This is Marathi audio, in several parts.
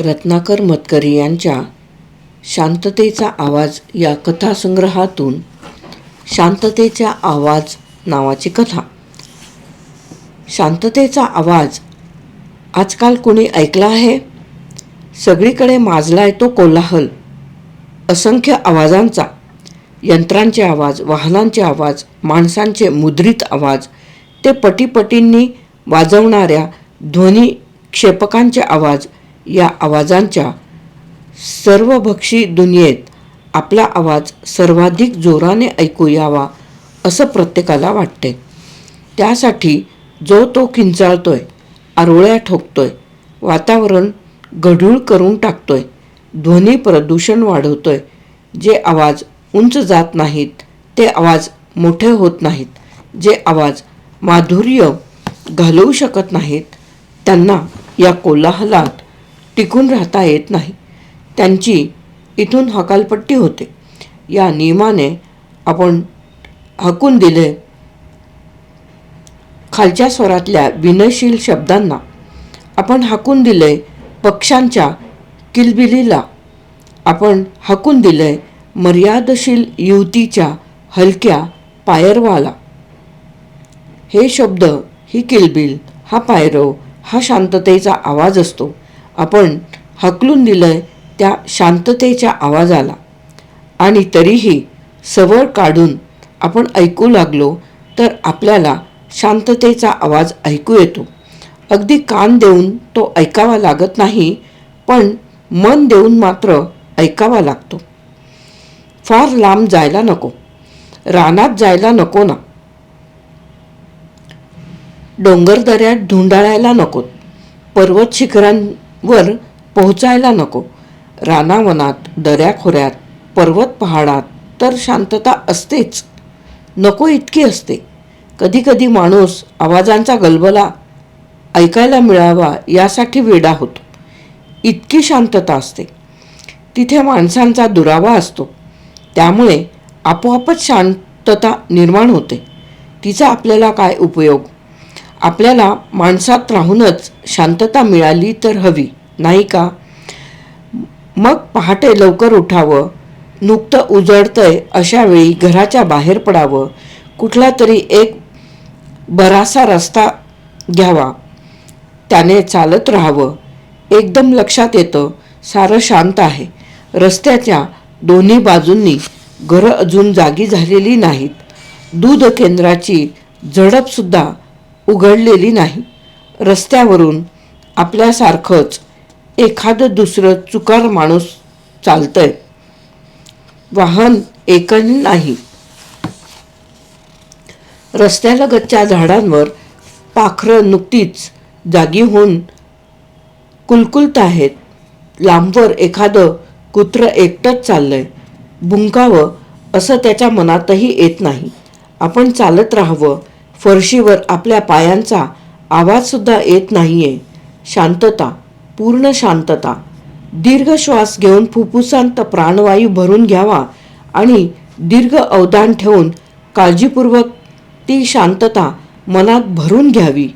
रत्नाकर मतकरी यांच्या शांततेचा आवाज या कथासंग्रहातून शांततेचा आवाज नावाची कथा. शांततेचा आवाज आजकाल कोणी ऐकला आहे? सगळीकडे माजला आहे तो कोलाहल. असंख्य आवाजांचा यंत्रांचे आवाज वाहनांचे आवाज माणसांचे मुद्रित आवाज ते पटीपटींनी वाजवणाऱ्या ध्वनी क्षेपकांचे आवाज या आवाजांच्या सर्वभक्षी दुनियेत आपला आवाज सर्वाधिक जोराने ऐकू यावा असं प्रत्येकाला वाटते. त्यासाठी जो तो किंचाळतोय आरोळ्या ठोकतोय वातावरण गढूळ करून टाकतोय ध्वनी प्रदूषण वाढवतोय जे आवाज उंच जात नाहीत ते आवाज मोठे होत नाहीत जे आवाज माधुर्य घालवू शकत नाहीत त्यांना या कोलाहलात टिकून राहता येत नाही. त्यांची इथून हकालपट्टी होते. या नियमाने आपण हकून दिले. खालच्या स्वरातल्या विनयशील शब्दांना आपण हाकून दिले पक्ष्यांच्या किलबिलीला. आपण हाकून दिले मर्यादशील युवतीच्या हलक्या पायरवाला. हे शब्द ही किलबिल हा पायरव हा शांततेचा आवाज असतो. आपण हकलून दिलंय त्या शांततेच्या आवाजाला. आणि तरीही सवळ काढून आपण ऐकू लागलो तर आपल्याला शांततेचा आवाज ऐकू येतो. अगदी कान देऊन तो ऐकावा लागत नाही पण मन देऊन मात्र ऐकावा लागतो. फार लांब जायला नको. रानात जायला नको ना. डोंगरदऱ्यात ढुंडाळायला धुंडाळायला नको. पर्वत वर पोहोचायला नको. रानावनात दऱ्याखोऱ्यात पर्वत पहाडात तर शांतता असतेच. नको इतकी असते. कधीकधी माणूस आवाजांचा गलबला ऐकायला मिळावा यासाठी वेडा होतो. इतकी शांतता असते. तिथे माणसांचा दुरावा असतो. त्यामुळे आपोआपच शांतता निर्माण होते. तिचा आपल्याला काय उपयोग? आपल्याला माणसात राहूनच शांतता मिळाली तर हवी नाही का? मग पहाटे लवकर उठावं नुकतं उजळतंय अशा वेळी घराच्या बाहेर पडावं कुठला तरी एक बरासा रस्ता घ्यावा त्याने चालत राहावं. एकदम लक्षात येतं सारं शांत आहे. रस्त्याच्या दोन्ही बाजूंनी घरं अजून जागी झालेली नाहीत. दूध केंद्राची झडपसुद्धा उघडलेली नाही. रस्त्यावरून आपल्यासारखंच एखादं दुसरं चुकार माणूस चालतंय. वाहन एकही नाही. रस्त्यालगतच्या झाडांवर पाखरं नुकतीच जागी होऊन कुलकुलत आहेत. लांबवर एखादं कुत्र एकटंच चाललंय. भुंकावं असं त्याच्या मनातही येत नाही. आपण चालत राहावं फरशीवर आपल्या पायांचा आवाजसुद्धा येत नाहीये. शांतता पूर्ण शांतता. दीर्घ श्वास घेऊन फुफ्फुसांत प्राणवायू भरून घ्यावा आणि दीर्घ अवधान ठेवून काळजीपूर्वक ती शांतता मनात भरून घ्यावी.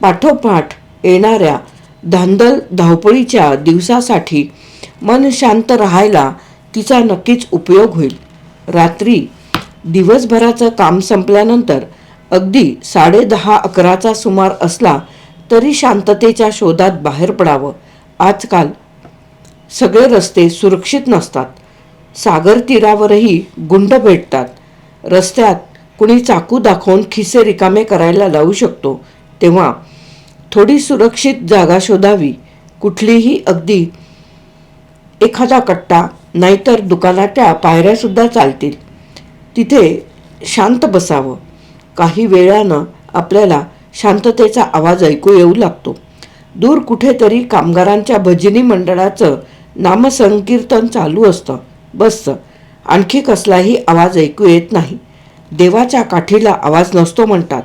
पाठोपाठ येणाऱ्या धांदल धावपळीच्या दिवसासाठी मन शांत राहायला तिचा नक्कीच उपयोग होईल. रात्री दिवसभराचं काम संपल्यानंतर अगदी साडे दहा अकराचा सुमार असला तरी शांततेच्या शोधात बाहेर पडावं. आजकाल सगळे रस्ते सुरक्षित नसतात. सागर तीरावरही गुंड भेटतात. रस्त्यात कुणी चाकू दाखवून खिसे रिकामे करायला लावू शकतो. तेव्हा थोडी सुरक्षित जागा शोधावी. कुठलीही अगदी एखादा कट्टा नाहीतर दुकानाच्या पायऱ्यासुद्धा चालतील. तिथे शांत बसावं. काही वेळानं आपल्याला शांततेचा आवाज ऐकू येऊ लागतो. दूर कुठेतरी कामगारांच्या भजनी मंडळाचं नामसंकीर्तन चालू असतं. बसचं आणखी कसलाही आवाज ऐकू येत नाही. देवाच्या काठीला आवाज नसतो म्हणतात.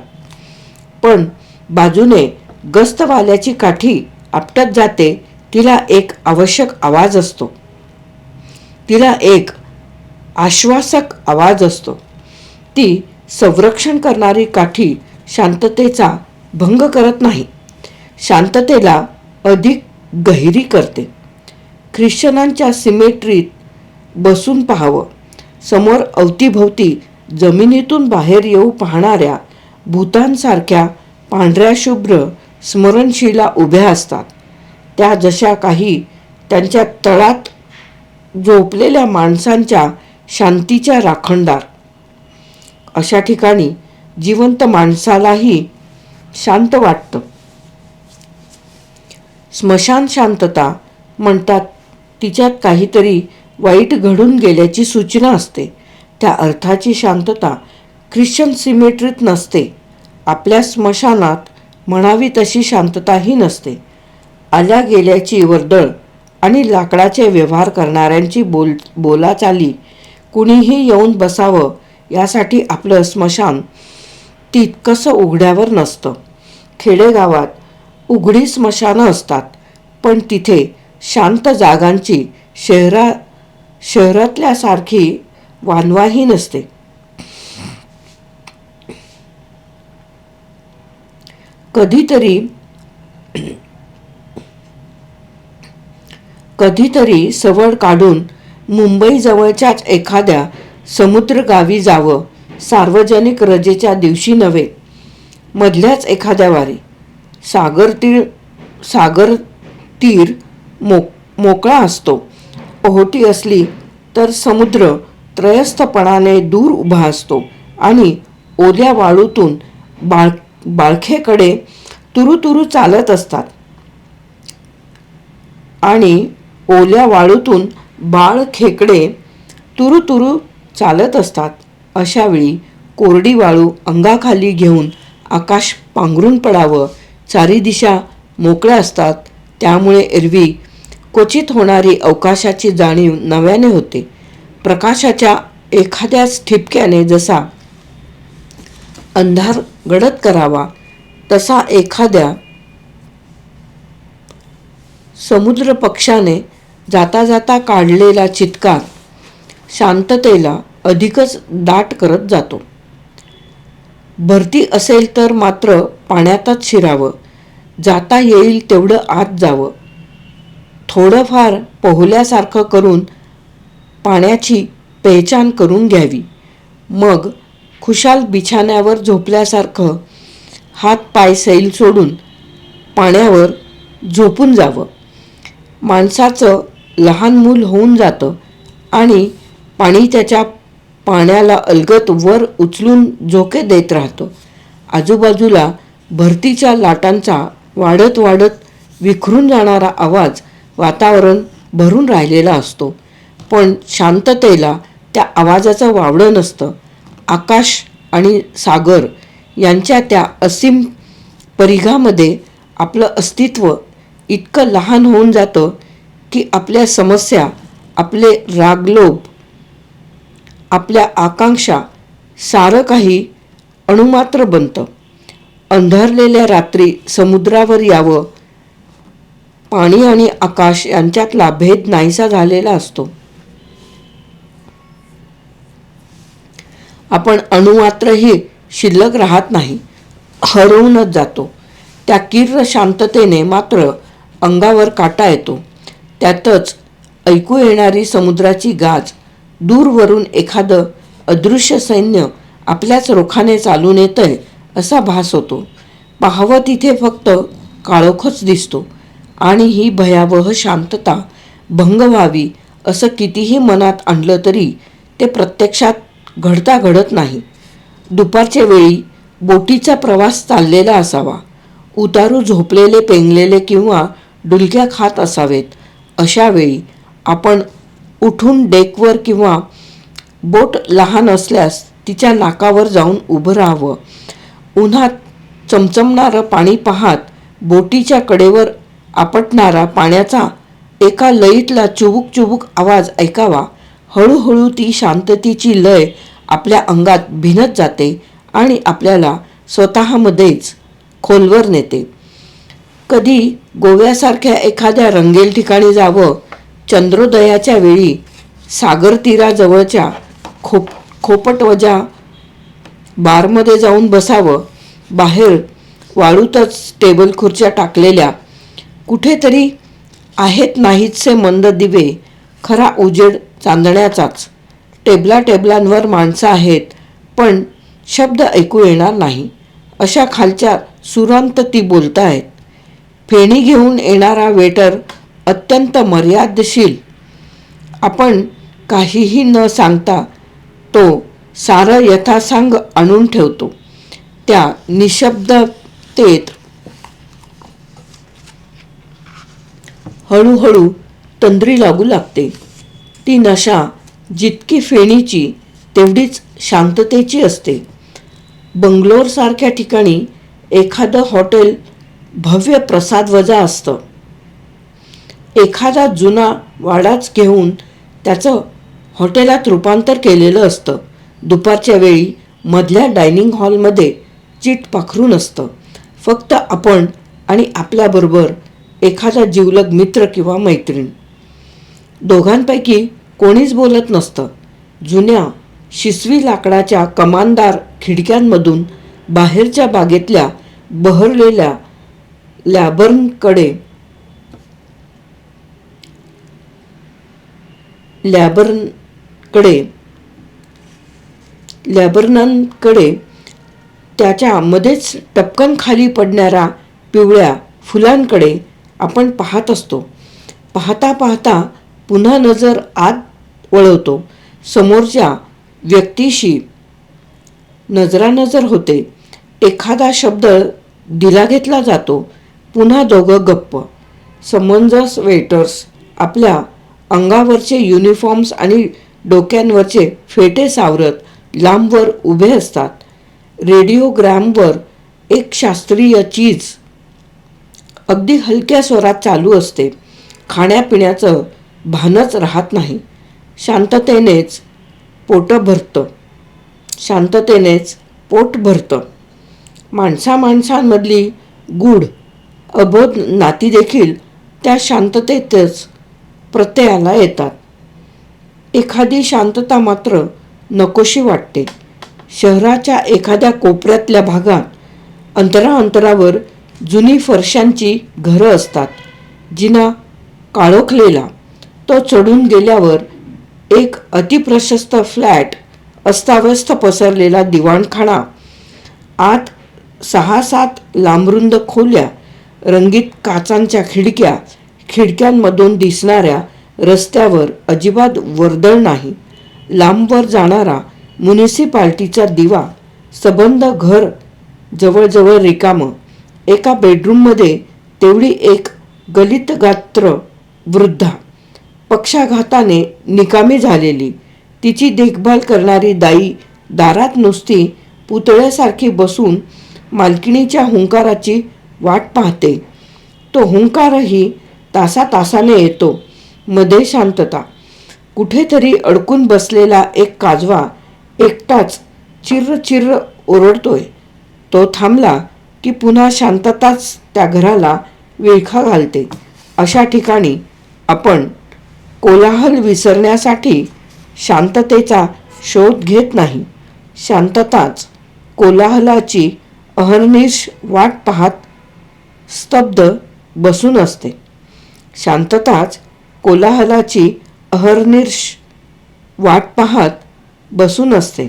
पण बाजूने गस्तवाल्याची काठी आपटत जाते तिला एक आवश्यक आवाज असतो. तिला एक आश्वासक आवाज असतो. ती संरक्षण करणारी काठी शांततेचा भंग करत नाही. शांततेला अधिक गहिरी करते. ख्रिश्चनांच्या सिमेट्रीत बसून पाहावं. समोर अवतीभोवती जमिनीतून बाहेर येऊ पाहणाऱ्या भूतांसारख्या पांढऱ्या शुभ्र स्मरणशिला उभ्या असतात. त्या जशा काही त्यांच्या तळात झोपलेल्या माणसांच्या शांतीच्या राखणदार. अशा ठिकाणी जिवंत माणसालाही शांत वाटतं. स्मशान शांतता म्हणतात तिच्यात काहीतरी वाईट घडून गेल्याची सूचना असते. त्या अर्थाची शांतता ख्रिश्चन सिमेट्रीत नसते. आपल्या स्मशानात म्हणावी तशी शांतताही नसते. आल्या गेल्याची वर्दळ आणि लाकडाचे व्यवहार करणाऱ्यांची बोल बोलाचाली कुणीही येऊन बसावं यासाठी आपलं स्मशान तितकंसं उघड्यावर नसतं. खेडेगावात उघडी स्मशानं असतात पण तिथे शांत जागांची शहरा शहरातल्यासारखी वानवाही नसते. कधीतरी कधीतरी सवड काढून मुंबईजवळच्याच एखाद्या समुद्रगावी जावं सार्वजनिक रजेच्या दिवशी नव्हे मधल्याच एखाद्या वारी. सागर तीर सागर तीर मो मोकळा असतो. ओहोटी असली तर समुद्र त्रयस्थपणाने दूर उभा असतो आणि ओल्या वाळूतून बाळ बाळखेकडे तुरुतुरु चालत असतात. आणि ओल्या वाळूतून बाळ खेकडे तुरुतुरु चालत असतात. अशावेळी कोरडी वाळू अंगाखाली घेऊन आकाश पांघरून पडावं चारी दिशा मोकळ्या असतात. त्यामुळे एरवी क्वचित होणारी अवकाशाची जाणीव नव्याने होते. प्रकाशाच्या एखाद्याच ठिपक्याने जसा अंधार गडद करावा तसा एखाद्या समुद्र पक्षाने जाता जाता काढलेला चित्कार शांततेला अधिकच दाट करत जातो. भरती असेल तर मात्र पाण्यातच शिरावं. जाता येईल तेवढं आत जावं. थोडंफार पोहल्यासारखं करून पाण्याची पेहचान करून घ्यावी. मग खुशाल बिछाण्यावर झोपल्यासारखं हात पाय सैल सोडून पाण्यावर झोपून जावं. माणसाचं लहान मूल होऊन जातं आणि पाणी त्याच्या पाण्याला अलगत वर उचलून झोके देत राहतो. आजूबाजूला भरतीच्या लाटांचा वाढत वाढत विखरून जाणारा आवाज वातावरण भरून राहिलेला असतो. पण शांततेला त्या आवाजाचं वावडं नसतं. आकाश आणि सागर यांच्या त्या असीम परिघामध्ये आपलं अस्तित्व इतकं लहान होऊन जातं की आपल्या समस्या आपले रागलोभ आपल्या आकांक्षा सारं काही अणुमात्र बनतं. अंधारलेल्या रात्री समुद्रावर यावं. पाणी आणि आकाश यांच्यातला भेद नाहीसा झालेला असतो. आपण अणुमात्रही शिल्लक राहत नाही हरवूनच जातो. त्या किर्र शांततेने मात्र अंगावर काटा येतो. त्यातच ऐकू येणारी समुद्राची गाज दूरवरून एखादं अदृश्य सैन्य आपल्याच रोखाने चालून येतंय असा भास होतो. पाहावं तिथे फक्त काळोखच दिसतो. आणि ही भयावह शांतता भंग व्हावी असं कितीही मनात आणलं तरी ते प्रत्यक्षात घडता घडत नाही. दुपारच्या वेळी बोटीचा प्रवास चाललेला असावा. उतारू झोपलेले पेंगलेले किंवा डुलक्या खात असावेत. अशा वेळी आपण उठून डेकवर किंवा बोट लहान असल्यास तिच्या नाकावर जाऊन उभं राहावं. उन्हात चमचमणारं पाणी पाहात बोटीच्या कडेवर आपटणारा पाण्याचा एका लयीतला चुबुक चुबुक आवाज ऐकावा. हळूहळू ती शांततेची लय आपल्या अंगात भिनत जाते आणि आपल्याला स्वतःमध्येच खोलवर नेते. कधी गोव्यासारख्या एखाद्या रंगेल ठिकाणी जावं चंद्रोदयाच्या वेळी सागरतीराजवळच्या खोप खोपटवजा बारमध्ये जाऊन बसावं. बाहेर वाळूतच टेबल खुर्च्या टाकलेल्या कुठेतरी आहेत नाहीतसे मंद दिवे खरा उजेड चांदण्याचाच. टेबला टेबलांवर माणसं आहेत पण शब्द ऐकू येणार नाही. अशा खालच्या सुरांत ती बोलतायत. फेणी घेऊन येणारा वेटर अत्यंत मर्यादशील. आपण काहीही न सांगता तो सारं यथासांग आणून ठेवतो. त्या निशब्दतेत हळूहळू तंद्री लागू लागते. ती नशा जितकी फेणीची तेवढीच शांततेची असते. बंगलोरसारख्या ठिकाणी एखादं हॉटेल भव्य प्रसाद वजा असतं. एखादा जुना वाडाच घेऊन त्याचं हॉटेलात रूपांतर केलेलं असतं. दुपारच्या वेळी मधल्या डायनिंग हॉलमध्ये चीट पाखरून असतं फक्त आपण आणि आपल्याबरोबर एखादा जीवलग मित्र किंवा मैत्रीण. दोघांपैकी कोणीच बोलत नसतं. जुन्या शिसवी लाकडाच्या कमानदार खिडक्यांमधून बाहेरच्या बागेतल्या बहरलेल्या लॅबर्नकडे लॅबरनकडे लॅबरनांकडे त्याच्या मध्येच टपकन खाली पडणाऱ्या पिवळ्या फुलांकडे आपण पाहत असतो. पाहता पाहता पुन्हा नजर आत वळवतो. समोरच्या व्यक्तीशी नजरानजर होते. एखादा शब्द दिला घेतला जातो. पुन्हा दोघं गप्प. समंजस वेटर्स आपल्या अंगावरचे युनिफॉर्म्स आणि डोक्यांवरचे फेटे सावरत लांबवर उभे असतात. रेडिओग्रॅमवर एक शास्त्रीय चीज अगदी हलक्या स्वरात चालू असते. खाण्यापिण्याचं भानच राहत नाही. शांततेनेच पोटं भरतं. शांततेनेच पोट भरतं. माणसा माणसांमधली गूढ अबोध नातीदेखील त्या शांततेतच प्रत्ययाला येतात. एखादी शांतता मात्र नकोशी वाटते. शहराच्या एखाद्या कोपऱ्यातल्या भागात अंतराअंतरावर जुनी फरशांची घरं असतात. जिना काळोखलेला तो चढून गेल्यावर एक अतिप्रशस्त फ्लॅट अस्ताव्यस्त पसरलेला दिवाणखाना आत सहा सात लांबरुंद खोल्या रंगीत काचांच्या खिडक्या खिडक्यांमधून दिसणाऱ्या रस्त्यावर अजिबात वर्दळ नाही. लांबवर जाणारा म्युनिसिपाल्टीचा दिवा सबंध घर जवळजवळ रिकामं. एका बेडरूममध्ये तेवढी एक गलितगात्र वृद्धा. पक्षाघाताने निकामी झालेली. तिची देखभाल करणारी दाई दारात नुसती पुतळ्यासारखी बसून मालकिणीच्या हुंकाराची वाट पाहते. तो हुंकारही तासा तासाने येतो. मध्ये शांतता. कुठेतरी अडकून बसलेला एक काजवा एकटाच चिर्र चिर्र ओरडतोय. तो थांबला की पुन्हा शांतताच त्या घराला विळखा घालते. अशा ठिकाणी आपण कोलाहल विसरण्यासाठी शांततेचा शोध घेत नाही. शांतताच कोलाहलाची अहर्निश वाट पाहत स्तब्ध बसून असते. शांतताच कोलाहलाची अहर्निर्ष वाट पाहत बसून असते.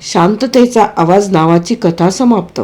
शांततेचा आवाज नावाची कथा समाप्त.